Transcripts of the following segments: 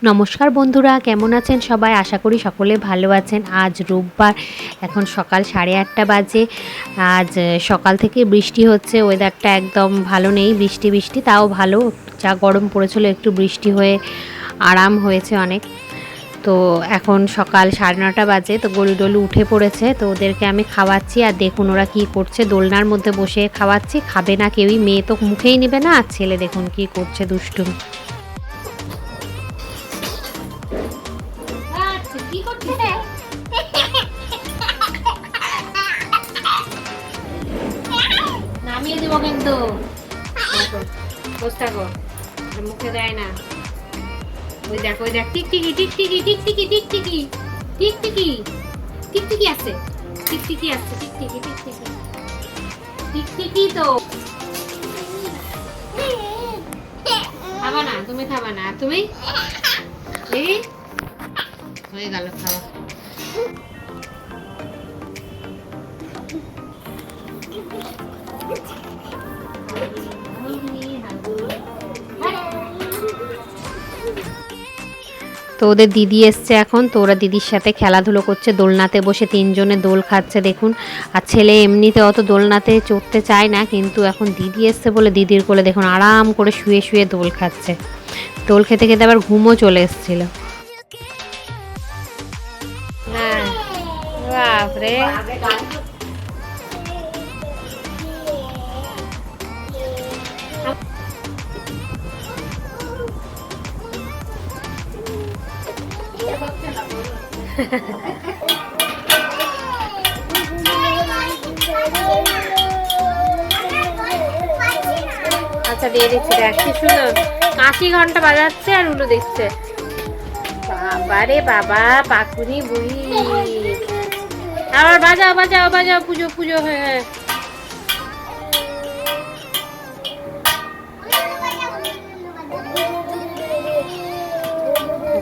নমস্কার বন্ধুরা, কেমন আছেন সবাই? আশা করি সকলে ভালো আছেন। আজ রোববার, এখন সকাল সাড়ে আটটা বাজে। আজ সকাল থেকে বৃষ্টি হচ্ছে ওয়েদারটা একদম ভালো নেই, বৃষ্টি বৃষ্টি, তাও ভালো। যা গরম পড়েছিল, একটু বৃষ্টি হয়ে আরাম হয়েছে অনেক। তো এখন সকাল সাড়ে নটা বাজে, তো গরু ডলু উঠে পড়েছে, তো ওদেরকে আমি খাওয়াচ্ছি, আর দেখুন ওরা কী করছে। দোলনার মধ্যে বসে খাওয়াচ্ছি, খাবে না কেউই, মেয়ে তো মুখেই নেবে না, আর ছেলে দেখুন কি করছে দুষ্টুম। নামিয়ে দেবো কিন্তু। বসে মুখে দেয় না। ওই দেখো, ওই দেখ টিকটিকি টিকটিকি টিকটিকি টিকটিকি টিকটিকি টিকটিকি আছে। টিকটিকি আছে টিকটিকি টিকটিকি টিকটিকি তো। খাবা না, তুমি খাবা না। তুমি? এই? হয়ে গেল খাওয়া। তো ওদের দিদি এসছে এখন, তো ওরা দিদির সাথে খেলাধুলো করছে, দোলনাতে বসে তিনজনে দোল খাচ্ছে, দেখুন। আর ছেলে এমনিতে অত দোলনাতে চড়তে চায় না, কিন্তু এখন দিদি এসছে বলে দিদির কোলে দেখুন, আরাম করে শুয়ে শুয়ে দোল খাচ্ছে। দোল খেতে খেতে আবার ঘুমও চলে এসেছিল। বাপরে। আচ্ছা দিয়ে দিচ্ছি, দেখ, কি সুন্দর। কাশি ঘণ্টা বাজাচ্ছে আর উলো দেখছে। বাবা রে বাবা, পাকুনি বুড়ি। আবার বাজাও বাজাও বাজাও, পুজো পুজো হয়ে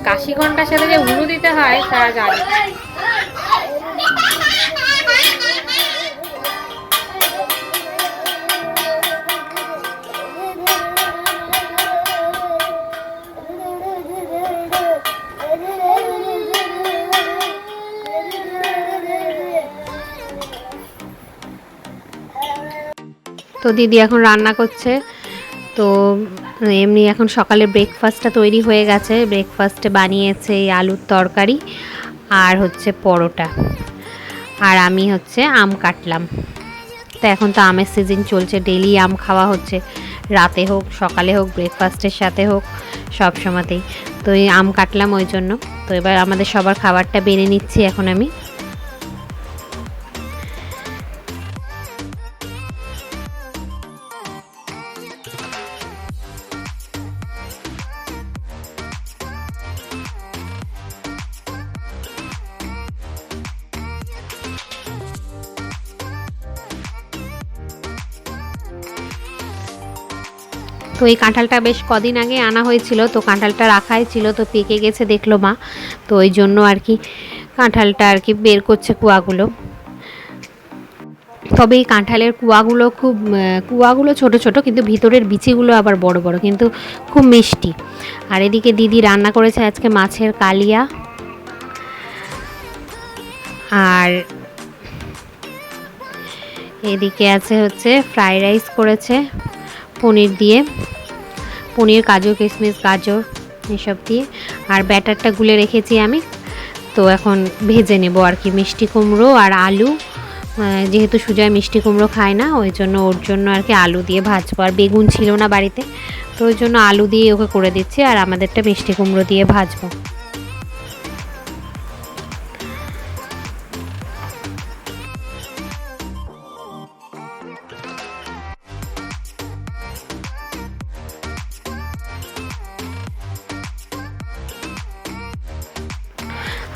কাশি ঘণ্টার সাথে যে হুলু দিতে হয়, তারা জানি। তো দিদি এখন রান্না করছে। তো, এমনি এখন সকালে ব্রেকফাস্টটা তৈরি হয়ে গেছে। ব্রেকফাস্টে বানিয়েছে এই আলুর তরকারি আর হচ্ছে পরোটা। আর আমি হচ্ছে আম কাটলাম। তো এখন তো আমের সিজন চলছে ডেলি আম খাওয়া হচ্ছে। রাতে হোক, সকালে হোক ব্রেকফাস্টের সাথে হোক, সব সময়তেই। তো এই আম কাটলাম ওই জন্য। তো এবার আমাদের সবার খাবারটা বেড়ে নিচ্ছি এখন আমি। তো এই কাঁঠালটা বেশ কদিন আগে আনা হয়েছিল, তো কাঁঠালটা রাখাই ছিল, তো পেকে গেছে, দেখল মা। তো ওই জন্য আর কি কাঁঠালটা আর কি বের করছে কুয়াগুলো। তবে এই কাঁঠালের কুয়াগুলো খুব কুয়াগুলো ছোট ছোট, কিন্তু ভিতরের বিচিগুলো আবার বড় বড়, কিন্তু খুব মিষ্টি। আর এদিকে দিদি রান্না করেছে আজকে মাছের কালিয়া। আর এদিকে আছে হচ্ছে ফ্রাইড রাইস করেছে। পনির দিয়ে, পনির কাজু কিশমিশ গাজর, এসব দিয়ে। আর ব্যাটারটা গুলে রেখেছি আমি। তো এখন ভেজে নেব আর কি, মিষ্টি কুমড়ো আর আলু। যেহেতু সুজয় মিষ্টি কুমড়ো খায় না, ওই জন্য ওর জন্য আর কি আলু দিয়ে ভাজবো। আর বেগুন ছিল না বাড়িতে, তো ওই জন্য আলু দিয়ে ওকে করে দিচ্ছি আর আমাদেরটা মিষ্টি কুমড়ো দিয়ে ভাজবো।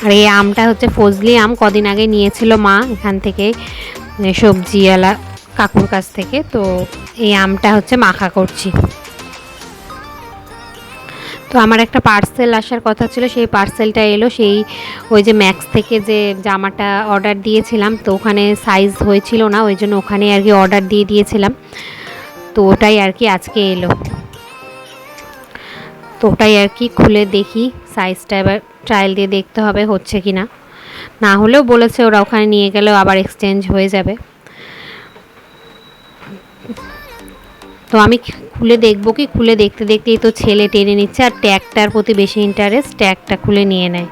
আর এই আমটা হচ্ছে ফজলি আম, কদিন আগে নিয়েছিল মা এখান থেকে সবজিওয়ালা কাকুর কাছ থেকে। তো এই আমটা হচ্ছে মাখা করছি। তো আমার একটা পার্সেল আসার কথা ছিল, সেই পার্সেলটা এলো, সেই ওই যে ম্যাক্স থেকে যে জামাটা অর্ডার দিয়েছিলাম, তো ওখানে সাইজ হয়েছিল না, ওই জন্য ওখানে আর কি অর্ডার দিয়ে দিয়েছিলাম। তো ওটাই আর কি আজকে এলো। তো ওটাই আর কি, খুলে দেখি সাইজটা এবার ট্রায়াল দিয়ে দেখতে হবে হচ্ছে কি না না হলেও বলেছে ওরা ওখানে নিয়ে গেলেও আবার এক্সচেঞ্জ হয়ে যাবে। তো আমি খুলে দেখব কি? খুলে দেখতে দেখতেই তো ছেলে টেনে নিচ্ছে আর ট্যাগটার প্রতি বেশি ইন্টারেস্ট ট্যাগটা খুলে নিয়ে নেয়।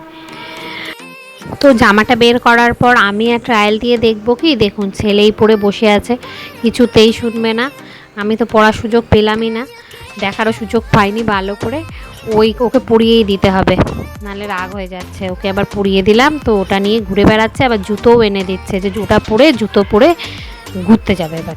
তো জামাটা বের করার পর আমি আর ট্রায়াল দিয়ে দেখব কি? দেখুন ছেলেই পরে বসে আছে, কিছুতেই শুনবে না। আমি তো পড়ার সুযোগ পেলামই না। দেখারও সুযোগ পাইনি ভালো করে। ওই ওকে পরিয়েই দিতে হবে। নালে রাগ হয়ে যাচ্ছে। ওকে আবার পুড়িয়ে দিলাম তো ওটা নিয়ে ঘুরে বেড়াচ্ছে, আবার জুতোও এনে দিচ্ছে। যে জুতা পরে, জুতো পরে ঘুরতে যাবে এবার।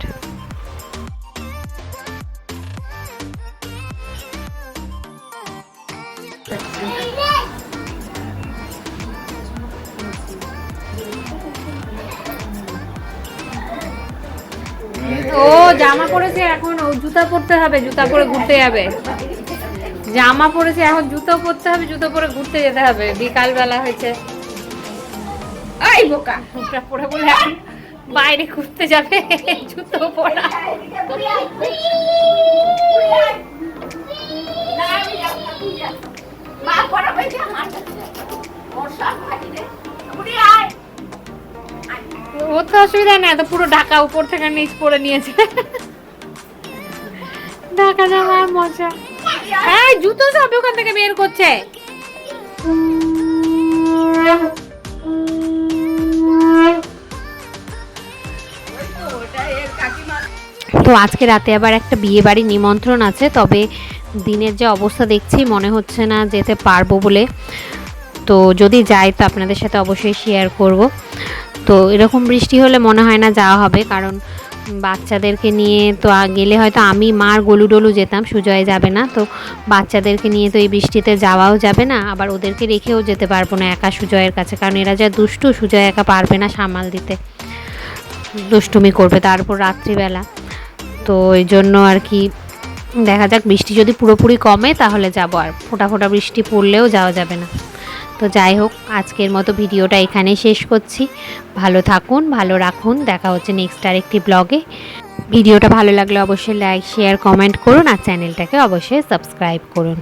ও জামা পরেছে, এখন ও জুতা পরতে হবে, জুতা পরে ঘুরতে যাবে। জামা পরেছে, এখন জুতো পরতে হবে, জুতো পরে ঘুরতে যেতে হবে। বিকাল বেলা হয়েছে। এই বোকা জুতা পরে বলে বাইরে ঘুরতে যাবে, জুতো পরা। ও অসুবিধা নেই তো পুরো ঢাকা উপর থেকে নিচ পরে নিয়েছে। ঢাকা জামার মজা। এই, জুতো সব ওখান থেকে বের করছে। তো আজকে রাতে আবার একটা বিয়ে বাড়ির নিমন্ত্রণ আছে, তবে দিনের যে অবস্থা দেখছি, মনে হচ্ছে না যেতে পারব বলে। তো যদি যাই, তো আপনাদের সাথে অবশ্যই শেয়ার করব। তো এরকম বৃষ্টি হলে মনে হয় না যাওয়া হবে, কারণ বাচ্চাদেরকে নিয়ে তো গেলে হয়তো আমি মার গলু ডলু যেতাম, সুজয় যাবে না, তো বাচ্চাদেরকে নিয়ে তো এই বৃষ্টিতে যাওয়াও যাবে না, আবার ওদেরকে রেখেও যেতে পারব না একা সুজয়ের কাছে, কারণ এরা যা দুষ্টু, সুজয় একা পারবে না সামাল দিতে। দুষ্টুমি করবে তারপর রাত্রিবেলা। তো এই জন্য আর কি দেখা যাক, বৃষ্টি যদি পুরোপুরি কমে তাহলে যাব, আর ফোটা ফোটা বৃষ্টি পড়লেও যাওয়া যাবে না। তো যাই হোক, আজকের মতো ভিডিওটা এখানে শেষ করছি। ভালো থাকুন, ভালো রাখুন, দেখা হচ্ছে নেক্সট আর একটি ব্লগে ভিডিওটা ভালো লাগলে অবশ্যই লাইক শেয়ার কমেন্ট করুন আর চ্যানেলটাকে অবশ্যই সাবস্ক্রাইব করুন।